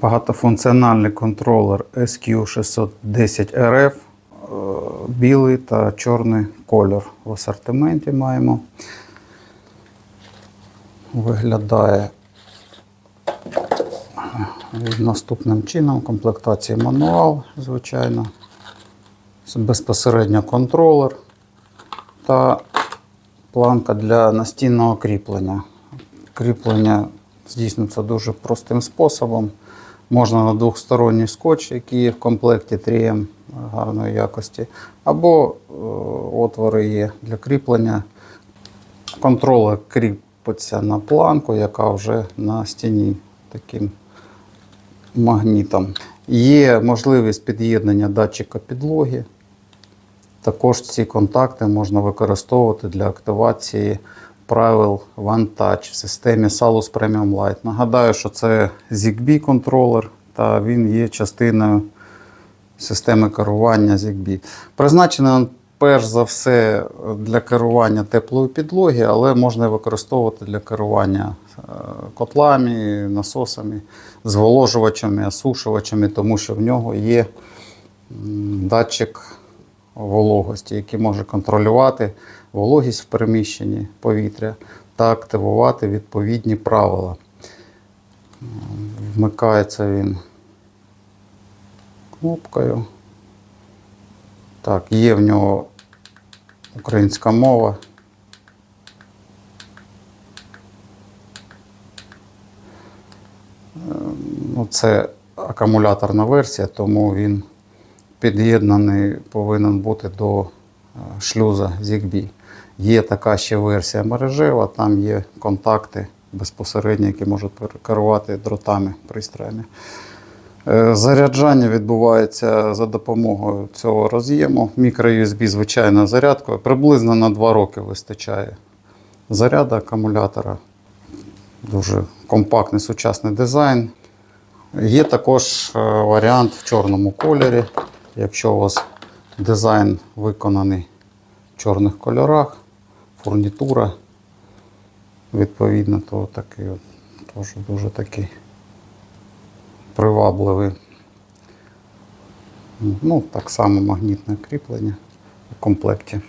Багатофункціональний контролер SQ610RF, е, білий та чорний кольор в асортименті маємо. Виглядає наступним чином. Комплектація мануал, звичайно. Безпосередньо контролер та планка для настінного кріплення. Кріплення здійснюється дуже простим способом. Можна на двохсторонній скотч, який є в комплекті 3М гарної якості, або е, отвори є для кріплення. Контролер кріпиться на планку, яка вже на стіні таким магнітом. Є можливість під'єднання датчика підлоги. Також ці контакти можна використовувати для активації правил One Touch в системі Salus Premium Lite. Нагадаю, що це ZigBee контролер, та він є частиною системи керування ZigBee. Призначений він перш за все для керування теплої підлоги, але можна використовувати для керування е, котлами, насосами, зволожувачами, осушувачами, тому що в нього є датчик вологості, який може контролювати вологість в приміщенні повітря та активувати відповідні правила. Вмикається він кнопкою. Так, є в нього українська мова. Е, Ну, це акумуляторна версія, тому він під'єднаний повинен бути до е, шлюза ZigBee. Є така ще версія мережева, там є контакти безпосередньо, які можуть керувати дротами, пристроями. Е, Заряджання відбувається за допомогою цього роз'єму. Мікро-USB звичайною зарядкою. Приблизно на 2 роки вистачає заряду акумулятора. Дуже компактний сучасний дизайн. Є також е, варіант в чорному кольорі. Якщо у вас дизайн виконаний в чорних кольорах, фурнітура відповідно, то такий от, теж дуже такий привабливий. Ну, так само магнітне кріплення в комплекті.